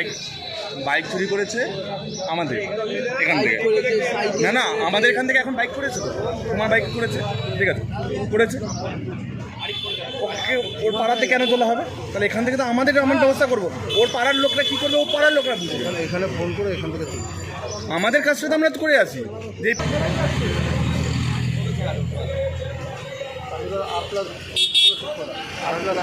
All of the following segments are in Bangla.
বাইক বাইক চুরি করেছে আমাদের এখান থেকে। না না আমাদের এখান থেকে এখন বাইক করেছে তো। তোমার বাইক করেছে? ঠিক আছে করেছে। ওকে ওর পাড়াতে কেন তোলা হবে? তাহলে এখান থেকে তো আমাদের এমন ব্যবস্থা করব। ওর পাড়ার লোকরা কি করবে? ওর পাড়ার লোকরা বুঝবে। এখানে ফোন করে এখান থেকে। আমাদের কাজটা তো আমরা করে আসি যে আপনারা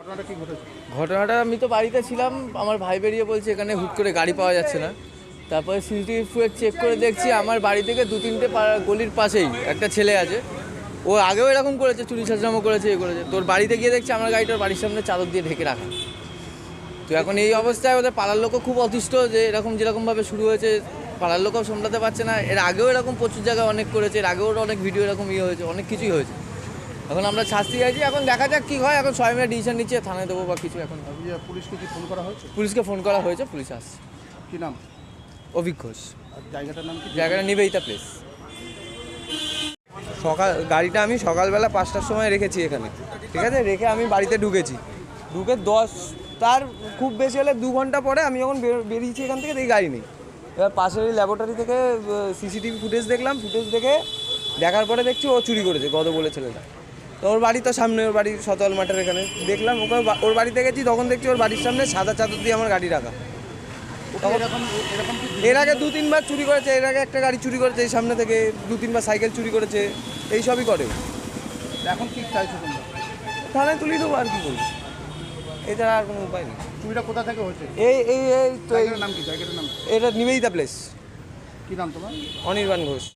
ঘটনাটা কি ঘটেছে ঘটনাটা আমি তো বাড়িতে ছিলাম, আমার ভাই বেরিয়ে বলছে এখানে হুট করে গাড়ি পাওয়া যাচ্ছে না। তারপরে সিসিটিভি ফুটেজ চেক করে দেখছি, আমার বাড়ি থেকে দু তিনটে গলির পাশেই একটা ছেলে আছে। ও আগেও এরকম করেছে, চুরি ছাঁচড়ামো করেছে, এ করেছে। তোর বাড়িতে গিয়ে দেখছি আমার গাড়িটার বাড়ির সামনে চাদর দিয়ে ঢেকে রাখা। তো এখন এই অবস্থায় ওদের পাড়ার লোকও খুব অতিষ্ঠ যে এরকম যেরকমভাবে শুরু হয়েছে, পাড়ার লোকও সামলাতে পারছে না। এর আগেও এরকম প্রচুর জায়গায় অনেক করেছে, এর আগেও অনেক ভিডিও এরকম ইয়ে হয়েছে, অনেক কিছুই হয়েছে। এখন আমরা শাস্তি চাইছি এখন দেখা যাক কী হয় এখন সবাই মিলে ডিসিশন নিচ্ছে থানায় দেবো বা কিছু এখন। ইয়ে, পুলিশকে কি ফোন করা হয়েছে? পুলিশকে ফোন করা হয়েছে পুলিশ আসছে। কি নাম? অভিক ঘোষ। জায়গাটার নাম কি? জায়গাটা নিবেদিতা প্লেস সকাল গাড়িটা আমি সকালবেলা পাঁচটার সময় রেখেছি এখানে ঠিক আছে? রেখে আমি বাড়িতে ঢুকেছি। ঢুকে দশ তার খুব বেশি হলে দু ঘণ্টা পরে আমি যখন বের- বেরিয়েছি এখান থেকে দেখি গাড়ি নেই। এবার পাশের ওই ল্যাবরেটরি থেকে সিসিটিভি ফুটেজ দেখলাম ফুটেজ দেখে দেখার পরে দেখছি ও চুরি করেছে গদ বলে ছেলেটা। তো ওর বাড়ি তো সামনে ওর বাড়ি সতল মাঠের এখানে। দেখলাম ওকে ওর বাড়িতে গেছি তখন দেখছি ওর বাড়ির সামনে সাদা চাদর দিয়ে আমার গাড়ি রাখা। এর আগে দু তিনবার চুরি করেছে এর আগে একটা গাড়ি চুরি করেছে এই সামনে থেকে দু তিনবার সাইকেল চুরি করেছে এই সবই করে এখন কি চাইছো তোমরা? থানায় তুলি দেবো আর কি করব এছাড়া আর কোনো উপায় নেই। চুরিটা কোথা থেকে হয়েছে? এই এই এই তো এই- নাম কি? জায়গাটার নাম এটা নিবেদিতা প্লেস। কি নাম তোমার? অনির্বাণ ঘোষ।